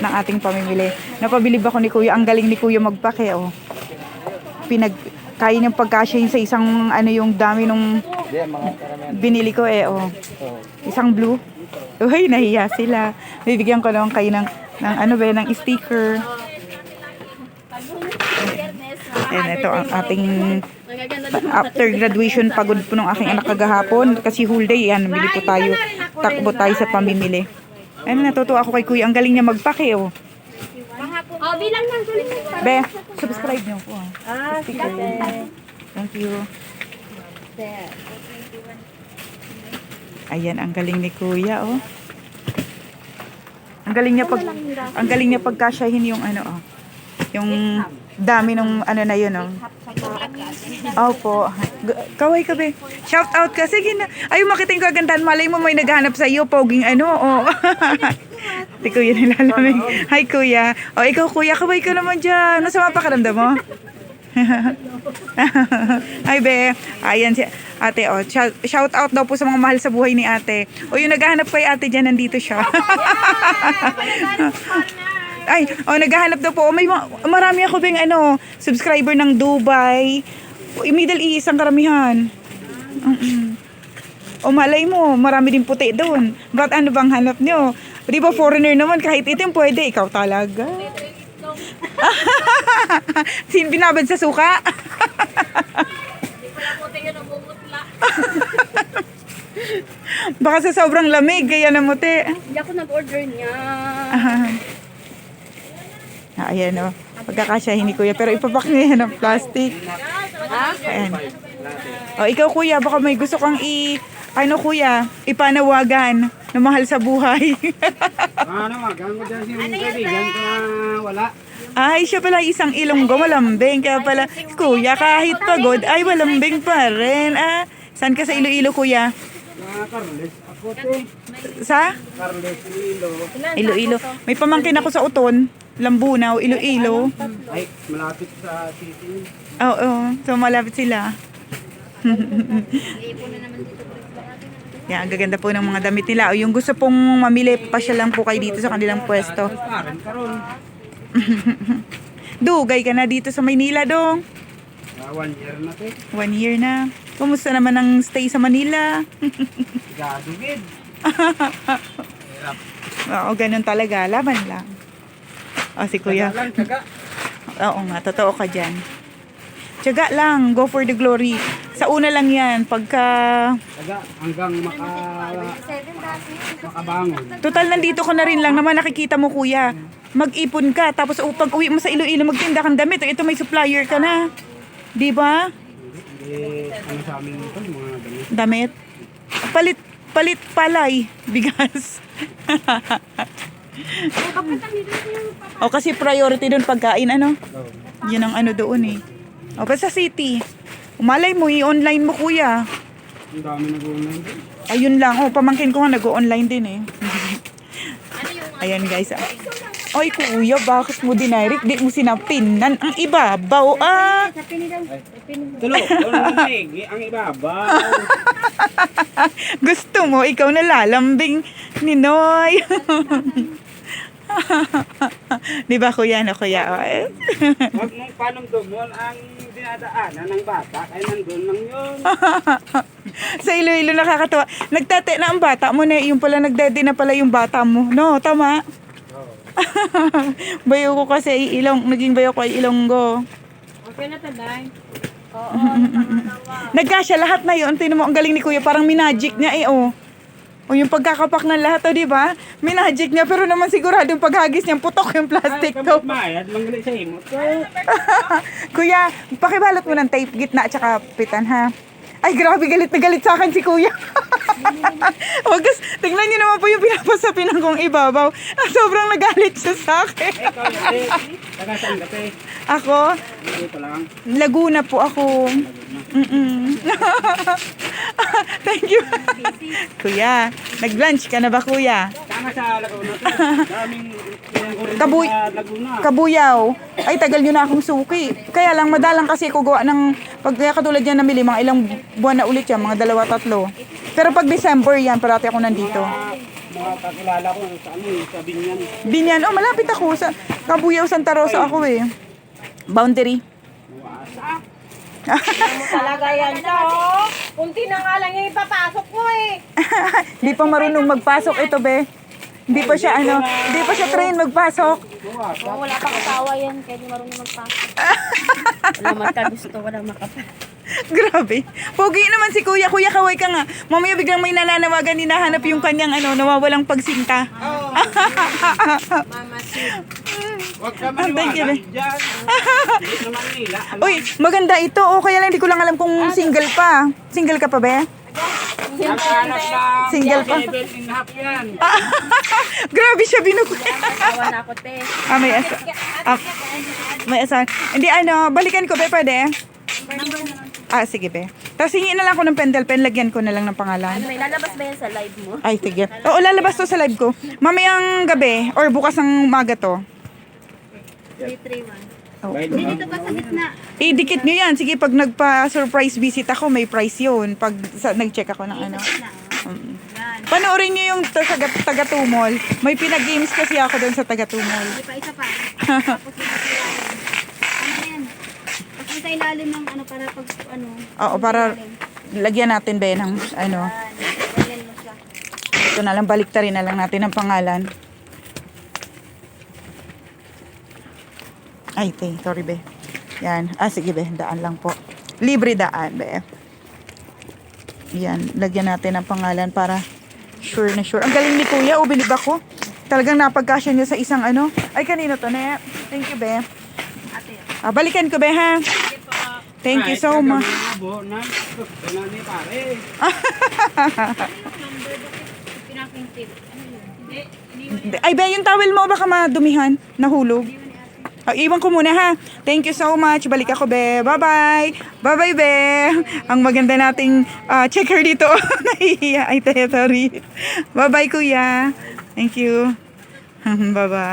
ng ating pamimili. Napabilib ako ni Kuya. Ang galing ni Kuya magpake, oh. Pinag, kaya niyang pagkasya yun sa isang, ano yung dami nung binili ko, eh, oh. Isang blue. Uy, nahiya sila. Bibigyan ko naman kayo ng, ng ano ba, ng sticker. Ayan, ito ang ating after graduation pagod po ng aking anak kagahapon kasi whole day yan bili po tayo takbo tayo sa pamimili ano natutuwa ako kay kuya ang galing niya magpake oh Oh, bilang lang sulit. be subscribe niyo po ah. Ah, Sticker. thank you ayan ang galing ni kuya oh ang galing niya pag ang galing niya pagkasyahin yung ano oh yung dami nung ano na yun oh Opo. G- Kaway ka be. Shout out ka. Sige na. Ayaw makita yung kagandahan. Malay mo may naghahanap sa iyo. Poging ano. Oh. Di kuya nilalamig. Hi kuya. O ikaw kuya. Kaway ka naman dyan. Masama pa karamdam mo? Hi be. Ayan si ate. Oh. Shout, shout out daw po sa mga mahal sa buhay ni ate. O yung naghahanap kay ate dyan. Nandito siya. Ay, oh, naghahanap daw po. Oh, may ma- marami ako bing ano, subscriber ng Dubai. Oh, Middle East ang karamihan. Mm-mm. O malay mo, marami din puti doon. Ba't ano bang hanap nyo? Di ba foreigner naman, kahit itim pwede, ikaw talaga. Sin binabad sa suka? Baka sa sobrang lamig, kaya namuti. Hindi ako nag-order niya. Ah, ayan o. Pagkakasyahin ni kuya. Pero ipapak niya yan ng plastic. Ayan. O, ikaw kuya, baka may gusto kang i... Ano kuya? Ipanawagan na mahal sa buhay. Ano, magang mo dyan si mong kaibigan ko na wala. ay, siya pala isang ilonggo, malambing. Kaya pala, kuya, kahit pagod, ay malambing pa rin. Ah, saan ka sa Iloilo, kuya? Mga Carles. Ako to. Sa? Carles Lilo. Iloilo. May pamangkin ako sa Uton, Lambunaw, Iloilo. Ay, malapit sa city. Oo, so malapit sila. Yan, ang gaganda po ng mga damit nila. O yung gusto pong mamili, pasya lang po kayo dito sa kanilang pwesto. Dugay ka na dito sa Maynila, dong. Uh, one year na to. One year na. Kumusta naman ang stay sa Manila? Gadugid. Oo, ganun talaga. Laban lang. O, si kuya. Lang. Oo nga, totoo ka dyan. Tiyaga lang, go for the glory. Sa una lang yan, pagka... Taga hanggang maka, makabangon. Total, nandito ko na rin lang naman nakikita mo, kuya. Mag-ipon ka, tapos uh, pag uwi mo sa Iloilo, magtinda kang damit. Ito may supplier ka na. Di ba? Hindi, ano sa amin ito, mga damit. Damit. Palit, palit palay. Bigas. o kasi priority doon pagkain, ano? Oh. Yun ang ano doon eh. O pa sa city. Umalay mo, i-online mo kuya. Ang dami nag-online din. Ayun lang. Oh, pamangkin ko nga nag-online din eh. Ayan guys. ah. Ay kuya, bakit mo dinirect? Di mo sinapinan ang ibabaw. Ah, Tulo, ang ang ibaba. gusto mo, ikaw na lalambing ni Noy. Di ba kuya na kuya? Oh, eh. Huwag mong panumdumon ang dinadaanan ng bata, kaya nandun lang yun. Sa Iloilo nakakatawa. Nagtate na ang bata mo na, yung pala nagdede na pala yung bata mo. No, tama. bayo ko kasi ay ilong, naging bayo ko ay ilonggo. Okay na taday. Oo. Nagkasya lahat na yun. Tingnan mo, ang galing ni Kuya. Parang minagic niya eh, oh. O yung pagkakapak ng lahat, oh, di ba? Minagic niya, pero naman sigurado yung paghagis niya, putok yung plastic Ay, to. kamot mayad, manggali sa imot. Kuya, pakibalot mo ng tape, gitna, at saka pitan, ha? Ay, grabe, galit na galit sa akin si Kuya. Wagas, tingnan niyo naman po yung pinapasapinan kong ibabaw. Sobrang nagalit siya sa akin. Ikaw dati, taga saan dati? Ako, Dito lang. Laguna po ako. Mm-mm. Thank you. kuya, nag-lunch ka na ba, kuya? Tama sa Laguna. Daming Kabuy- sa. Kabuyaw. Ay, tagal nyo na akong suki. Kaya lang, madalang kasi ako gawa ng, pag kaya katulad yan namili, mga ilang buwan na ulit yan, mga dalawa, tatlo. Pero pag December yan, parati ako nandito. Mga- kakilala ko sa ano eh, sa Binyan. Binyan. Oh, malapit ako. Sa Kabuyaw, Santa Rosa ako eh. Boundary. Talaga yan siya, oh. Kunti na nga lang yung ipapasok mo, eh. Hindi pa marunong magpasok ito, be. Hindi pa siya, ano, hindi pa siya train magpasok. Oh, wala pang asawa yan, kaya di marunong magpasok. wala magkagusto, wala makapa. Grabe. Pogi naman si Kuya. Kuya, kaway ka nga. Mamaya biglang may nananawagan, hinahanap yung kanyang, ano, nawawalang pagsinta. Huwag ka Ah, thank you, maniwala be. dyan. Hindi sa Manila. Alam, Uy, maganda ito. O, kaya lang, hindi ko lang alam kung single pa. Single ka pa, be? nagkahanap na Single pa. half yan. Grabe siya binuk. Asawa na ako, te. ah, may asa. Ah, may asa. Hindi, ano, balikan ko, be, pwede? Ah, sige, be. Tapos hingin na lang ako ng pendel pen, lagyan ko na lang ng pangalan. Ano, may lalabas ba yan sa live mo? Ay, sige. Oo, lalabas to sa live ko. Mamayang gabi or bukas ng umaga to. 331. Oh. Dito pa sa gitna. Eh, dikit nyo yan. Sige, pag nagpa-surprise visit ako, may price yun. Pag sa, nag-check ako ng ano. Mm. Panoorin nyo yung taga, taga-tumol. May pinag-games kasi ako doon sa taga-tumol. Hindi pa, isa pa. Tapos. Ano yan? Tapos sa ilalim ng ano, para pag ano. Oo, para lagyan natin be ng ano. Ito na lang, baliktarin na lang natin ang pangalan. Ay, te, sorry be. Yan. Ah, sige be, daan lang po. Libre daan be. Yan, lagyan natin ang pangalan para sure na sure. Ang galing ni kuya, o bilib ako. Talagang napagkasya niya sa isang ano. Ay, kanino to, ne? Thank you, be. Ate. Ah, balikan ko, be, ha? Thank you so much. Ano. Ay, be, yung towel mo, baka madumihan. Nahulog. Ah, iwan ko muna ha. Thank you so much. Balik ako, be. Bye-bye. Bye-bye, be. Ang maganda nating ah, checker dito. Nahihiya. Ay, sorry. Bye-bye, kuya. Thank you. Bye-bye.